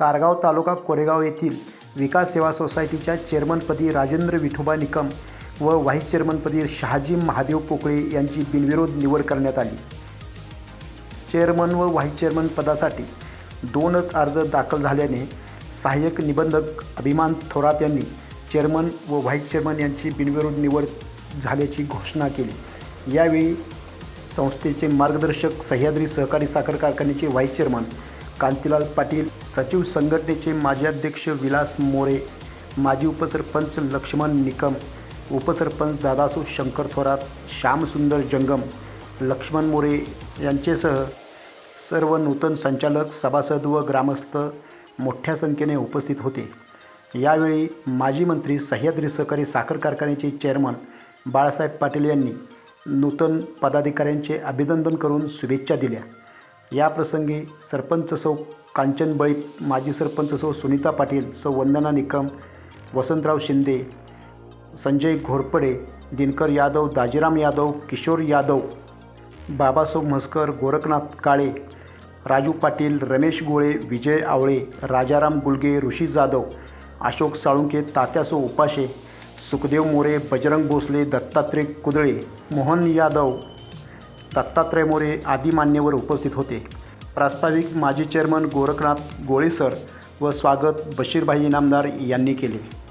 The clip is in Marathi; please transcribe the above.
तारगाव तालुका कोरेगाव येथील विकास सेवा सोसायटीच्या चेअरमनपदी राजेंद्र विठोबा निकम व व्हाईस चेअरमनपदी शहाजी महादेव पोकळे यांची बिनविरोध निवड करण्यात आली. चेअरमन व व्हाईस चेअरमन पदासाठी दोनच अर्ज दाखल झाल्याने सहाय्यक निबंधक अभिमान थोरात यांनी चेअरमन व व्हाईस चेअरमन यांची बिनविरोध निवड झाल्याची घोषणा केली. यावेळी संस्थेचे मार्गदर्शक सह्याद्री सहकारी साखर कारखान्याचे व्हाईस चेअरमन कांतीलाल पाटील सचिव संघटनेचे माजी अध्यक्ष विलास मोरे माजी उपसरपंच लक्ष्मण निकम उपसरपंच दादासू शंकर थोरात श्यामसुंदर जंगम लक्ष्मण मोरे यांचेसह सर्व नूतन संचालक सभासद व ग्रामस्थ मोठ्या संख्येने उपस्थित होते. यावेळी माजी मंत्री सह्याद्री सहकारी साखर कारखान्याचे चेअरमन बाळासाहेब पाटील यांनी नूतन पदाधिकाऱ्यांचे अभिनंदन करून शुभेच्छा दिल्या. याप्रसंगी सरपंच सौ कांचन बळीत माजी सरपंच सौ सुनीता पाटील सौ वंदना निकम वसंतराव शिंदे संजय घोरपडे दिनकर यादव दाजीराम यादव किशोर यादव बाबासाहेब म्हसकर गोरखनाथ काळे राजू पाटील रमेश गोळे विजय आवळे राजाराम गुलगे ऋषी जाधव अशोक साळुंके तात्यासो उपाशे सुखदेव मोरे बजरंग भोसले दत्तात्रय कुदळे मोहन यादव दत्तात्रय मोरे आदी मान्यवर उपस्थित होते. प्रास्ताविक माजी चेअरमन गोरखनाथ गोळेसर व स्वागत बशीरभाई इनामदार यांनी केले.